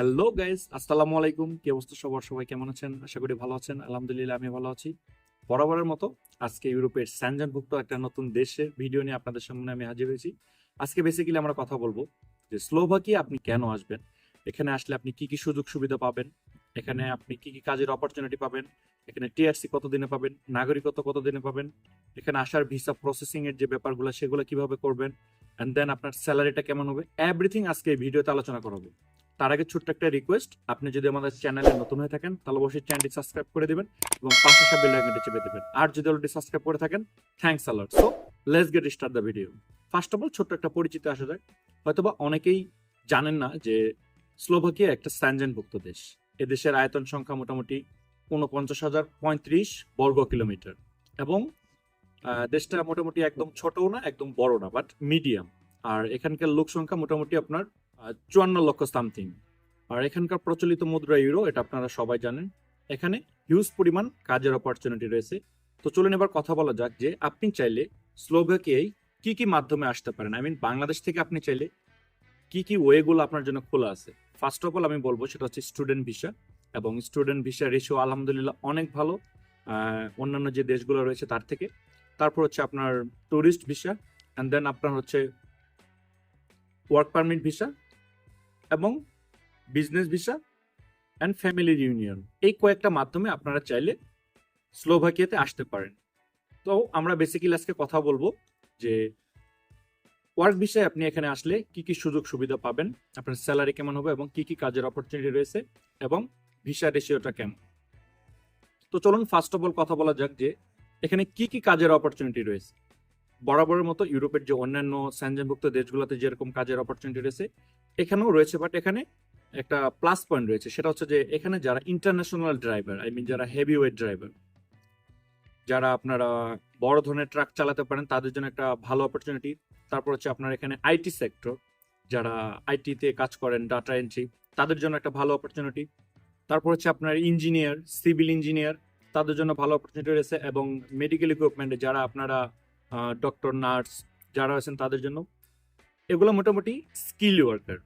Hello guys আসসালামু আলাইকুম কি অবস্থা সবার? সবাই কেমন আছেন? আশা করি ভালো আছেন। আলহামদুলিল্লাহ আমি ভালো আছি। বরাবরের মতো আজকে ইউরোপের স্যানজানভুক্ত একটা নতুন দেশের ভিডিও নিয়ে আপনাদের সামনে আমি হাজির হয়েছি। আজকে বেসিক্যালি আমরা কথা বলব যে স্লোভাকিয়া আপনি কেন আসবেন? এখানে আসলে আপনি কি কি সুযোগ সুবিধা পাবেন? এখানে আপনি কি কি কাজের অপরচুনিটি পাবেন? এখানে টিআরসি কতদিনে পাবেন? নাগরিকত্ব কতদিনে পাবেন? এখানে আসার ভিসা প্রসেসিং এর যে ব্যাপারগুলো, সেগুলো কীভাবে করবেন? এন্ড দেন আপনার স্যালারিটা কেমন হবে? এভরিথিং আজকে এই ভিডিওতে আলোচনা করা হবে। তার আগে ছোট্ট একটা রিকোয়েস্ট আপনি যদি আমাদের চ্যানেলে নতুন হয়ে থাকেন, তাহলে অবশ্যই চ্যানেলটি সাবস্ক্রাইব করে দিবেন এবং পাশে সব বেল আইকনটি চেপে দেবেন। আর যদি অলরেডি সাবস্ক্রাইব করে থাকেন thanks alert so let's get start the video first of all ছোট্ট একটা পরিচিতি আসা যায় হয়তোবা অনেকেই জানেন না যে স্লোভাকিয়া একটা স্যানজেনভুক্ত দেশ। এ দেশের আয়তন সংখ্যা মোটামুটি উনপঞ্চাশ হাজার পঁয়ত্রিশ বর্গ কিলোমিটার। এবং দেশটা মোটামুটি একদম ছোটও না, একদম বড় না বাট মিডিয়াম আর এখানকার লোক সংখ্যা মোটামুটি আপনার চুয়ান্ন লক্ষ সামথিং। আর এখানকার প্রচলিত মুদ্রা ইউরো এটা আপনারা সবাই জানেন। এখানে হিউজ পরিমাণ কাজের অপরচুনিটি রয়েছে। তো চলুন এবার কথা বলা যাক যে আপনি চাইলে স্লোভাকিয়ায় কি কি মাধ্যমে আসতে পারেন। আই মিন বাংলাদেশ থেকে আপনি চাইলে কি কি ওয়েগুলো আপনার জন্য খোলা আছে। ফার্স্ট অফ অল আমি বলব সেটা হচ্ছে স্টুডেন্ট ভিসা এবং স্টুডেন্ট ভিসা রেশিও আলহামদুলিল্লাহ অনেক ভালো। অন্যান্য যে দেশগুলো রয়েছে তার থেকে। তারপর হচ্ছে আপনার ট্যুরিস্ট ভিসা অ্যান্ড দেন আপনার হচ্ছে ওয়ার্ক পারমিট ভিসা এবং business visa and family union এই কয়েকটা মাধ্যমে আপনারা চাইলে স্লোভাকিয়াতে আসতে পারেন। তো আমরা বেসিক্যালি আজকে কথা বলব যে ওয়ার্ক ভিসায় আপনি এখানে আসলে কি কি সুযোগ সুবিধা পাবেন, আপনার স্যালারি কেমন হবে এবং কি কি কাজের অপরচুনিটি রয়েছে এবং ভিসা রেশিওটা কেমন। তো চলুন ফার্স্ট অফ অল কথা বলা যাক যে এখানে কি কি কাজের অপরচুনিটি রয়েছে। বরাবরের মতো ইউরোপের যে অন্যান্য স্যানজনভুক্ত দেশগুলোতে যেরকম কাজের অপরচুনিটি রয়েছে এখানেও রয়েছে বাট এখানে একটা প্লাস পয়েন্ট রয়েছে, সেটা হচ্ছে যে এখানে যারা ইন্টারন্যাশনাল ড্রাইভার আই মিন যারা হেভি ওয়েট ড্রাইভার যারা আপনারা বড় ধরনের ট্রাক চালাতে পারেন, তাদের জন্য একটা ভালো অপরচুনিটি তারপর হচ্ছে আপনার এখানে আইটি সেক্টর যারা আইটিতে কাজ করেন ডাটা এন্ট্রি তাদের জন্য একটা ভালো অপরচুনিটি তারপর হচ্ছে আপনার ইঞ্জিনিয়ার সিভিল ইঞ্জিনিয়ার তাদের জন্য ভালো অপরচুনিটি রয়েছে, এবং মেডিকেল ইকুইপমেন্টে যারা আপনারা ডক্টর নার্স যারা আছেন, তাদের জন্য। এগুলো মোটামুটি স্কিল ওয়ার্কার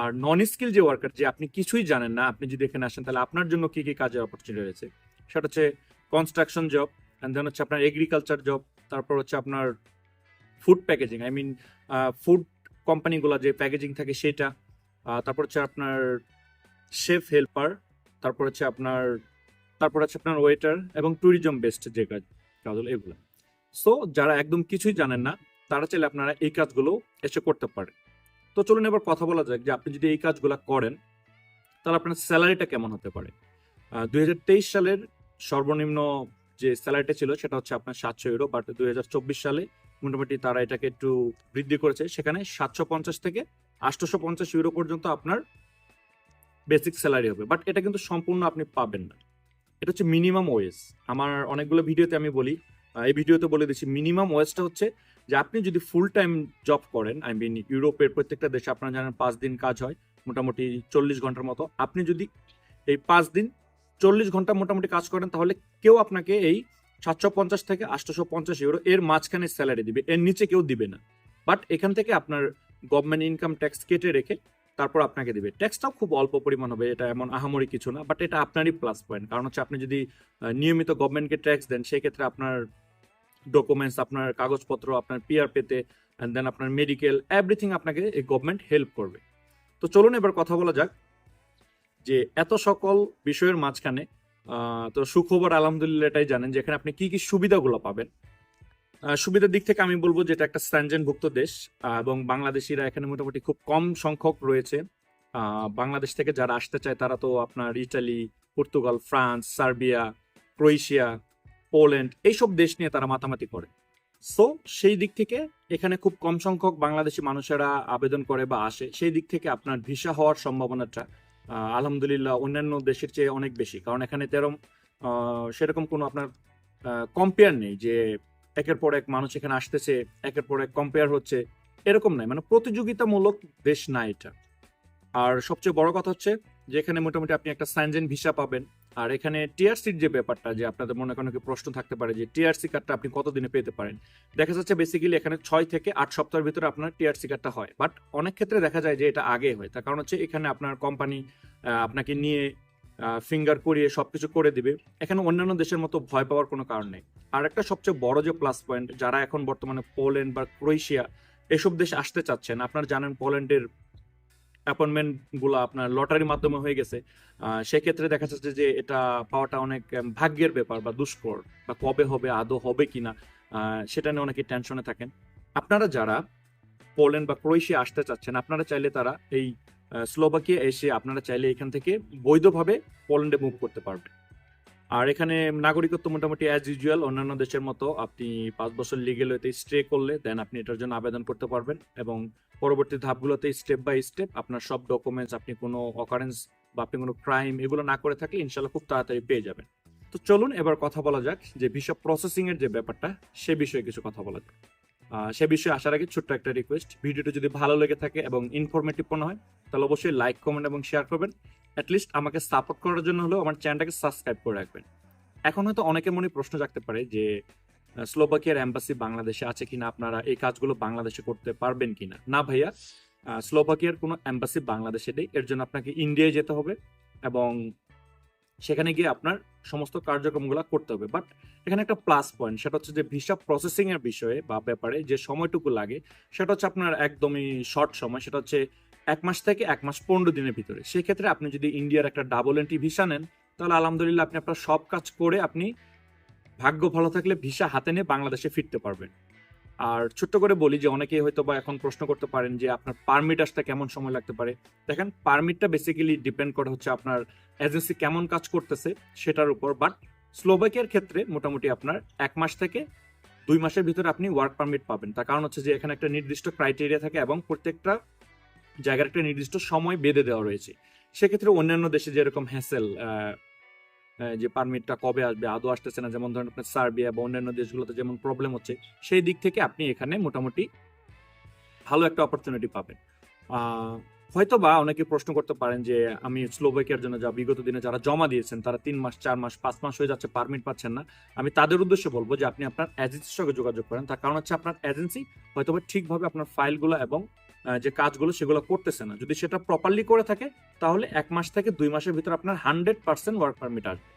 আর নন স্কিল যে ওয়ার্কার যে আপনি কিছুই জানেন না, আপনি যদি এখানে আসেন, তাহলে আপনার জন্য কি কি কাজের অপরচুনিটি রয়েছে? সেটা হচ্ছে কনস্ট্রাকশন জব অ্যান্ড দেন হচ্ছে আপনার এগ্রিকালচার জব তারপর হচ্ছে আপনার food packaging I mean food কোম্পানিগুলো যে প্যাকেজিং থাকে সেটা তারপর হচ্ছে আপনার শেফ হেল্পার তারপর হচ্ছে আপনার, তারপর হচ্ছে আপনার ওয়েটার এবং ট্যুরিজম বেস্ট যে কাজ কাজগুলো এগুলো। সো যারা একদম কিছুই জানেন না, তারা চাইলে আপনারা এই কাজগুলো এসে করতে পারেন। তো চলুন এবার কথা বলা যাক যে আপনি যদি এই কাজগুলো করেন, তাহলে আপনার স্যালারিটা কেমন হতে পারে? দু হাজার তেইশ সালের সর্বনিম্ন যে স্যালারিটা ছিল সেটা হচ্ছে আপনার সাতশো ইউরো, বাট দুই হাজার চব্বিশ সালে মোটামুটি তারা এটাকে একটু বৃদ্ধি করেছে। সেখানে সাতশো পঞ্চাশ থেকে আটশোশো পঞ্চাশ ইউরো পর্যন্ত আপনার বেসিক স্যালারি হবে। বাট এটা কিন্তু সম্পূর্ণ আপনি পাবেন না। এটা হচ্ছে মিনিমাম ওয়েজ। আমার অনেকগুলো ভিডিওতে আমি বলি এই ভিডিওতে বলে দিচ্ছি মিনিমাম ওয়েজটা হচ্ছে যে আপনি যদি ফুল টাইম জব করেন আই মিন ইউরোপের প্রত্যেকটা দেশে আপনারা জানেন পাঁচ দিন কাজ হয়, মোটামুটি চল্লিশ ঘণ্টার মতো। আপনি যদি এই পাঁচ দিন চল্লিশ ঘণ্টা মোটামুটি কাজ করেন, তাহলে কেউ আপনাকে এই সাতশো পঞ্চাশ থেকে আটশোশো পঞ্চাশ ইউরো এর মাঝখানে স্যালারি দিবে, এর নিচে কেউ দিবে না। বাট এখান থেকে আপনার গভর্নমেন্ট ইনকাম ট্যাক্স কেটে রেখে তারপর আপনাকে দিবে। ট্যাক্সটাও খুব অল্প পরিমাণ হবে, এটা এমন আহামরি কিছু না বাট এটা আপনারই প্লাস পয়েন্ট কারণ হচ্ছে আপনি যদি নিয়মিত গভর্নমেন্টকে ট্যাক্স দেন সেই ক্ষেত্রে আপনার ডকুমেন্টস আপনার কাগজপত্র, আপনার পিআর পেতে অ্যান্ড দেন আপনার মেডিকেল এভরিথিং আপনাকে এই গভর্নমেন্ট হেল্প করবে। তো চলুন এবার কথা বলা যাক যে এত সকল বিষয়ের মাঝখানে তো সুখবর আলহামদুলিল্লাহ এটাই জানেন যে এখানে আপনি কি কি সুবিধাগুলো পাবেন। সুবিধার দিক থেকে আমি বলব যে এটা একটা স্ট্যানজেনভুক্ত দেশ এবং বাংলাদেশিরা এখানে মোটামুটি খুব কম সংখ্যক রয়েছে। বাংলাদেশ থেকে যারা আসতে চায় তারা তো আপনার Italy Portugal France Serbia Croatia Poland, এইসব দেশ নিয়ে তারা মাতামাতি করে। সো সেই দিক থেকে এখানে খুব কম সংখ্যক বাংলাদেশি মানুষেরা আবেদন করে বা আসে। সেই দিক থেকে আপনার ভিসা হওয়ার সম্ভাবনাটা আলহামদুলিল্লাহ অন্যান্য দেশের চেয়ে অনেক বেশি। কারণ এখানে তেরম সেরকম কোনো আপনার কম্পেয়ার নেই যে একের পর এক মানুষ এখানে আসতেছে, একের পর এক কম্পেয়ার হচ্ছে। এরকম নাই। মানে প্রতিযোগিতামূলক দেশ না এটা। আর সবচেয়ে বড় কথা হচ্ছে যে এখানে মোটামুটি আপনি একটা স্যানজেন ভিসা পাবেন আর এখানে টিআরসির যে ব্যাপারটা, যে আপনাদের মনে কোনো প্রশ্ন থাকতে পারে যে টিআরসি কার্ডটা আপনি কতদিনে পেতে পারেন? দেখা যাচ্ছে বেসিক্যালি এখানে ছয় থেকে আট সপ্তাহের ভিতরে আপনার টিআরসি কার্ডটা হয়। বাট অনেক ক্ষেত্রে দেখা যায় যে এটা আগে হয়। তার কারণ হচ্ছে এখানে আপনার কোম্পানি আপনাকে নিয়ে ফিঙ্গার করিয়ে সবকিছু করে দিবে। এখানে অন্যান্য দেশের মতো ভয় পাওয়ার কোনো কারণ নেই। আর একটা সবচেয়ে বড় যে প্লাস পয়েন্ট যারা এখন বর্তমানে পোল্যান্ড বা ক্রোয়েশিয়া এসব দেশ আসতে চাচ্ছেন, আপনারা জানেন পোল্যান্ডের অ্যাপয়েন্টমেন্টগুলো আপনার লটারির মাধ্যমে হয়ে গেছে। সেক্ষেত্রে দেখা যাচ্ছে যে এটা পাওয়াটা অনেক ভাগ্যের ব্যাপার বা দুষ্কর বা কবে হবে, আদৌ হবে কিনা সেটা নিয়ে অনেকে টেনশনে থাকেন। আপনারা যারা পোল্যান্ড বা ক্রোয়েশিয়া আসতে চাচ্ছেন, আপনারা চাইলে তারা এই স্লোবাকিয়া এসে আপনারা চাইলে এখান থেকে বৈধভাবে পোল্যান্ডে মুভ করতে পারবেন। আর এখানে নাগরিকত্ব মোটামুটি অ্যাজ ইউজুয়াল অন্যান্য দেশের মতো আপনি পাঁচ বছর লিগেল হইতে স্টে করলে দেন আপনি এটার জন্য আবেদন করতে পারবেন এবং পরবর্তী ধাপগুলোতে স্টেপ বাই স্টেপ আপনার সব ডকুমেন্টস আপনি কোনো অকারেন্স বা আপনি কোনো ক্রাইম এগুলো না করে থাকলে ইনশাল্লাহ খুব তাড়াতাড়ি পেয়ে যাবেন। তো চলুন এবার কথা বলা যাক যে ভিসা প্রসেসিং এর যে ব্যাপারটা, সে বিষয়ে কিছু কথা বলা যাক। সে বিষয়ে আসার আগে ছোট্ট একটা রিকোয়েস্ট ভিডিওটা যদি ভালো লেগে থাকে এবং ইনফরমেটিভ মনে হয়, তাহলে অবশ্যই লাইক কমেন্ট এবং শেয়ার করবেন। অ্যাটলিস্ট আমাকে সাপোর্ট করার জন্য হলেও আমার চ্যানেলটাকে সাবস্ক্রাইব করে রাখবেন। এখন হয়তো অনেকের মনে প্রশ্ন জাগতে পারে যে স্লোভাকিয়ার এম্বাসি বাংলাদেশে আছে কিনা, আপনারা এই কাজগুলো বাংলাদেশে করতে পারবেন কিনা? না ভাইয়া স্লোভাকিয়ার কোনো এম্বাসি বাংলাদেশে নেই, এর জন্য আপনাকে ইন্ডিয়ায় যেতে হবে এবং সেখানে গিয়ে আপনার সমস্ত কার্যক্রমগুলো করতে হবে। বাট এখানে একটা প্লাস পয়েন্ট সেটা হচ্ছে যে ভিসা প্রসেসিং এর বিষয়ে বা ব্যাপারে যে সময়টুকু লাগে, সেটা হচ্ছে আপনার একদমই শর্ট সময়, সেটা হচ্ছে এক মাস থেকে এক মাস পনেরো দিনের ভিতরে। সেক্ষেত্রে আপনি যদি ইন্ডিয়ার একটা ডাবল এন্ট্রি ভিসা নেন, তাহলে আলহামদুলিল্লাহ আপনি আপনার সব কাজ করে আপনি ভাগ্য ভালো থাকলে ভিসা হাতে নিয়ে বাংলাদেশে ফিরতে পারবেন। আর ছোট্ট করে বলি যে অনেকেই হয়তো বা এখন প্রশ্ন করতে পারেন যে আপনার পারমিট আসতে কেমন সময় লাগতে পারে। দেখেন পারমিটটা বেসিক্যালি ডিপেন্ড করে হচ্ছে আপনার এজেন্সি কেমন কাজ করতেছে সেটার উপর। বাট স্লোভাকিয়ার ক্ষেত্রে মোটামুটি আপনার এক মাস থেকে দুই মাসের ভিতরে আপনি ওয়ার্ক পারমিট পাবেন। তার কারণ হচ্ছে যে এখানে একটা নির্দিষ্ট ক্রাইটেরিয়া থাকে এবং প্রত্যেকটা জায়গার একটা নির্দিষ্ট সময় বেঁধে দেওয়া রয়েছে। সেক্ষেত্রে অন্যান্য দেশে যেরকম হ্যাসেল যে পারমিটটা কবে আসবে, আদৌ আসতেছে না, যেমন ধরেন আপনার সার্বিয়া বা অন্যান্য দেশগুলোতে যেমন প্রবলেম হচ্ছে, সেই দিক থেকে আপনি এখানে মোটামুটি ভালো একটা অপরচুনিটি পাবেন। হয়তো বা অনেকে প্রশ্ন করতে পারেন যে, আমি স্লোভাকিয়ার জন্য যা বিগত দিনে যারা জমা দিয়েছেন, তারা তিন মাস, চার মাস, পাঁচ মাস হয়ে যাচ্ছে, পারমিট পাচ্ছেন না। আমি তাদের উদ্দেশ্যে বলব যে, আপনি আপনার এজেন্সির সঙ্গে যোগাযোগ করেন। তার কারণ হচ্ছে আপনার এজেন্সি হয়তো বা ঠিকভাবে আপনার ফাইলগুলো এবং যে কাজগুলো সেগুলো করতেছে না। যদি সেটা প্রপারলি করে থাকে, তাহলে এক মাস থেকে দুই মাসের ভিতর আপনার হান্ড্রেড পার্সেন্ট ওয়ার্ক পারমিট আসবে।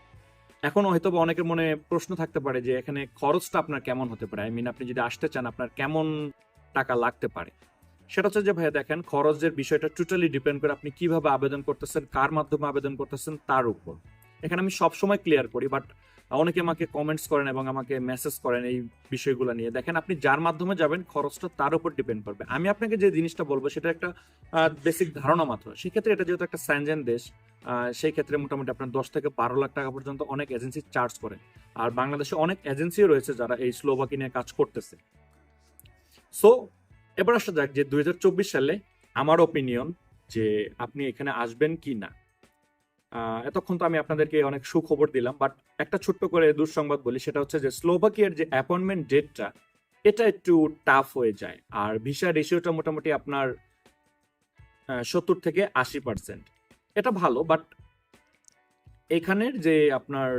এখন হয়তো অনেকের মনে প্রশ্ন থাকতে পারে যে, এখানে খরচটা আপনার কেমন হতে পারে? আই মিন আপনি যদি আসতে চান, আপনার কেমন টাকা লাগতে পারে? সেটা হচ্ছে যে, ভাইয়া দেখেন, খরচের বিষয়টা টোটালি ডিপেন্ড করে আপনি কীভাবে আবেদন করতেছেন, কার মাধ্যমে আবেদন করতেছেন, তার উপর। এখানে আমি সবসময় ক্লিয়ার করি বাট অনেকে আমাকে কমেন্টস করেন এবং আমাকে মেসেজ করেন এই বিষয়গুলো নিয়ে। দেখেন, আপনি যার মাধ্যমে যাবেন, খরচটা তার উপর ডিপেন্ড করবে। আমি আপনাকে যে জিনিসটা বলব, সেটা একটা বেসিক ধারণা মাত্র। সেক্ষেত্রে এটা যেহেতু একটা স্যানজেন দেশ সেই ক্ষেত্রে মোটামুটি আপনার দশ থেকে বারো লাখ টাকা পর্যন্ত অনেক এজেন্সি চার্জ করে। আর বাংলাদেশে অনেক এজেন্সিও রয়েছে যারা এই স্লোভাকি নিয়ে কাজ করতেছে। সো এবার আসা যাক যে দুই হাজার চব্বিশ সালে আমার ওপিনিয়ন যে আপনি এখানে আসবেন কি না। এতক্ষণ তো আমি আপনাদেরকে অনেক সুখবর দিলাম বাট একটা ছোট্ট করে দুঃসংবাদ বলি, সেটা হচ্ছে যে স্লোভাকিয়ার যে অ্যাপয়েন্টমেন্ট ডেটটা এটা একটু টাফ হয়ে যায়, আর ভিসা রেশিওটা মোটামুটি আপনার সত্তর থেকে আশি পার্সেন্ট এটা ভালো বাট এখানের যে আপনার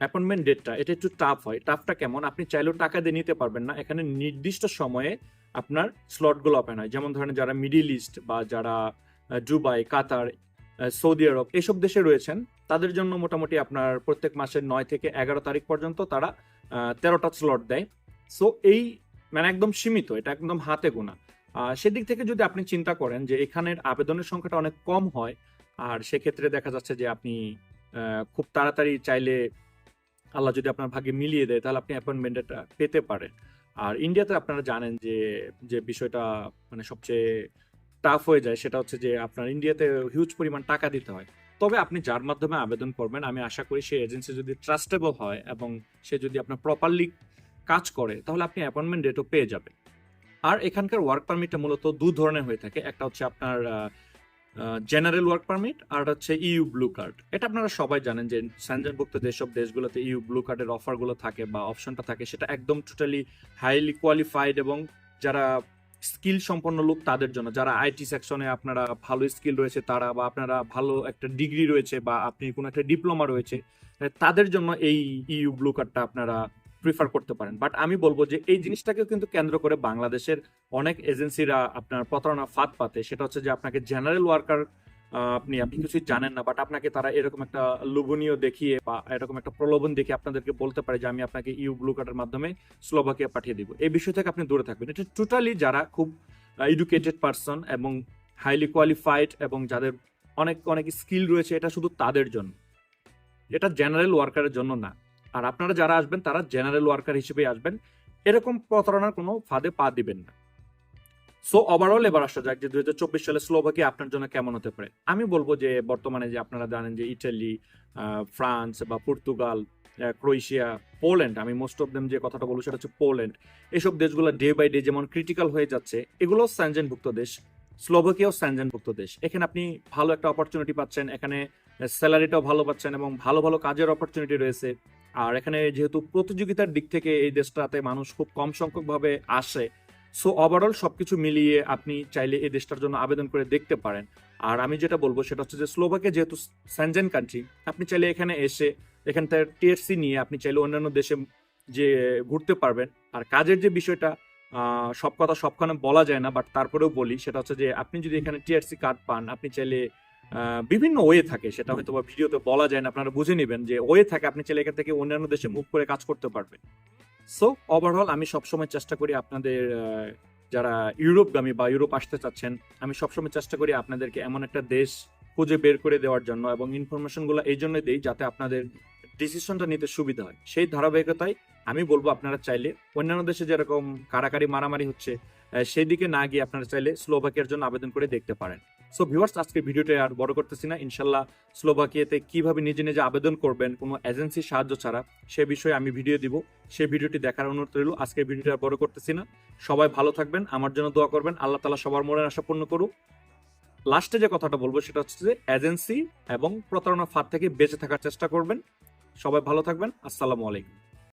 অ্যাপয়েন্টমেন্ট ডেটটা এটা একটু টাফ হয়। টাফটা কেমন? আপনি চাইলেও টাকা দিয়ে নিতে পারবেন না। এখানে নির্দিষ্ট সময়ে আপনার স্লটগুলো ওপেন হয়। যেমন ধরেন যারা মিডিল ইস্ট বা যারা দুবাই কাতার সৌদি আরব এসব দেশে রয়েছেন। তাদের জন্য মোটামুটি আপনার প্রত্যেক মাসের নয় থেকে এগারো তারিখ পর্যন্ত তারা তেরোটা স্লট দেয়। সো এই মানে একদম সীমিত, এটা একদম হাতে গোনা। সেদিক থেকে যদি আপনি চিন্তা করেন যে এখানের আবেদনের সংখ্যাটা অনেক কম হয়, আর সেক্ষেত্রে দেখা যাচ্ছে যে আপনি খুব তাড়াতাড়ি চাইলে আল্লাহ যদি আপনার ভাগ্যে মিলিয়ে দেয়, তাহলে আপনি অ্যাপয়েন্টমেন্টটা পেতে পারেন। আর ইন্ডিয়াতে আপনারা জানেন যে যে বিষয়টা মানে সবচেয়ে টাফ হয়ে যায়, সেটা হচ্ছে যে আপনার ইন্ডিয়াতে হিউজ পরিমাণ টাকা দিতে হয়। তবে আপনি যার মাধ্যমে আবেদন করবেন, আমি আশা করি সেই এজেন্সি যদি ট্রাস্টেবল হয় এবং সে যদি আপনার প্রপারলি কাজ করে, তাহলে আপনি অ্যাপয়েন্টমেন্ট ডেটও পেয়ে যাবেন। আর এখানকার ওয়ার্ক পারমিটটা মূলত দু ধরনের হয়ে থাকে, একটা হচ্ছে আপনার জেনারেল ওয়ার্ক পারমিট আর হচ্ছে ইউ ব্লু কার্ড এটা আপনারা সবাই জানেন যে স্যানজনভুক্ত যেসব দেশগুলোতে ইউ ব্লু কার্ডের অফারগুলো থাকে বা অপশনটা থাকে, সেটা একদম টোটালি হাইলি কোয়ালিফাইড এবং যারা স্কিল সম্পন্ন লোক তাদের জন্য। যারা আইটি সেকশনে আপনারা ভালো স্কিল রয়েছে তারা বা আপনারা ভালো একটা ডিগ্রি রয়েছে বা আপনি কোনো একটা ডিপ্লোমা রয়েছে তাদের জন্য এই ইউ ব্লু কার্ডটা আপনারা প্রিফার করতে পারেন। বাট আমি বলব যে এই জিনিসটাকেও কিন্তু কেন্দ্র করে বাংলাদেশের অনেক এজেন্সিরা আপনার প্রতারণা ফাঁদ পাতে। সেটা হচ্ছে যে আপনাকে জেনারেল ওয়ার্কার আপনি আপনি কিছুই জানেন না বাট আপনাকে তারা এরকম একটা লোভনীয় দেখিয়ে বা এরকম একটা প্রলোভন দেখিয়ে আপনাদেরকে বলতে পারে যে আমি আপনাকে ইউ ব্লু কার্ডের মাধ্যমে স্লোভাকিয়া পাঠিয়ে দিব। এই বিষয় থেকে আপনি দূরে থাকবেন। এটা টোটালি যারা খুব এডুকেটেড পারসন এবং হাইলি কোয়ালিফাইড এবং যাদের অনেক অনেক স্কিল রয়েছে, এটা শুধু তাদের জন্য। এটা জেনারেল ওয়ার্কারের জন্য না। আর আপনারা যারা আসবেন, তারা জেনারেল ওয়ার্কার হিসেবে আসবেন। এরকম প্রতারণার কোনো ফাঁদে পা দিবেন না। সো ওভারঅল এবার আসা যাক যে দুই হাজার চব্বিশ সালে স্লোভাকি আপনার জন্য কেমন হতে পারে। আমি বলব যে বর্তমানে যে আপনারা জানেন যে ইটালি ফ্রান্স বা পর্তুগাল ক্রোয়েশিয়া, পোল্যান্ড, আমি মোস্ট অফ দেম যে কথাটা বলব সেটা হচ্ছে পোল্যান্ড। এসব দেশগুলো ডে বাই ডে যেমন ক্রিটিক্যাল হয়ে যাচ্ছে এগুলো স্যানজেনভুক্ত দেশ, স্লোভাকিয়াও স্যানজেনভুক্ত দেশ। এখানে আপনি ভালো একটা অপরচুনিটি পাচ্ছেন, এখানে স্যালারিটাও ভালো পাচ্ছেন এবং ভালো ভালো কাজের অপরচুনিটি রয়েছে। আর এখানে যেহেতু প্রতিযোগিতার দিক থেকে এই দেশটাতে মানুষ খুব কম সংখ্যকভাবে আসে সো ওভারঅল সবকিছু মিলিয়ে আপনি চাইলে এই দেশটার জন্য আবেদন করে দেখতে পারেন। আর আমি যেটা বলব সেটা হচ্ছে যে স্লোভাকে যেহেতু স্যানজেন কান্ট্রি আপনি চাইলে এখানে এসে এখান থেকে টিএসসি নিয়ে আপনি চাইলে অন্যান্য দেশে যে ঘুরতে পারবেন। আর কাজের যে বিষয়টা সব কথা সবখানে বলা যায় না বাট তারপরেও বলি সেটা হচ্ছে যে আপনি যদি এখানে টিআরসি কার্ড পান, আপনি চাইলে বিভিন্ন ওয়ে থাকে। সেটা হয়তো ভিডিওতে বলা যায় না, আপনারা বুঝে নেবেন যে ওয়ে থাকে। আপনি চাইলে এখান থেকে অন্যান্য দেশে মুভ করে কাজ করতে পারবেন। সো ওভারঅল আমি সবসময় চেষ্টা করি আপনাদের যারা ইউরোপগামী বা ইউরোপ আসতে চাচ্ছেন, আমি সবসময় চেষ্টা করি আপনাদেরকে এমন একটা দেশ খুঁজে বের করে দেওয়ার জন্য এবং ইনফরমেশনগুলো এই জন্যই দিই যাতে আপনাদের ডিসিশনটা নিতে সুবিধা হয়। সেই ধারাবাহিকতায় আমি বলব আপনারা চাইলে, অন্যান্য দেশে যেরকম কারাকারি মারামারি হচ্ছে সেই দিকে না গিয়ে আপনারা চাইলে স্লোভাকিয়ার জন্য আবেদন করে দেখতে পারেন। সো ভিউয়ার্স আজকে ভিডিওটা আর বড় করতেছি না। ইনশাল্লাহ স্লোভাকিয়াতে কীভাবে নিজে নিজে আবেদন করবেন, কোনো এজেন্সির সাহায্য ছাড়া, সে বিষয়ে আমি ভিডিও দিব। সেই ভিডিওটি দেখার অনুরোধ রইল, আজকে ভিডিওটা আর বড় করতেছি না। সবাই ভালো থাকবেন, আমার জন্য দোয়া করবেন। আল্লাহ তালা সবার মনের আশা পূর্ণ করুক। লাস্টে যে কথাটা বলব, সেটা হচ্ছে যে এজেন্সি এবং প্রতারণা ফাঁদ থেকে বেঁচে থাকার চেষ্টা করবেন। সবাই ভালো থাকবেন। আসসালামু আলাইকুম।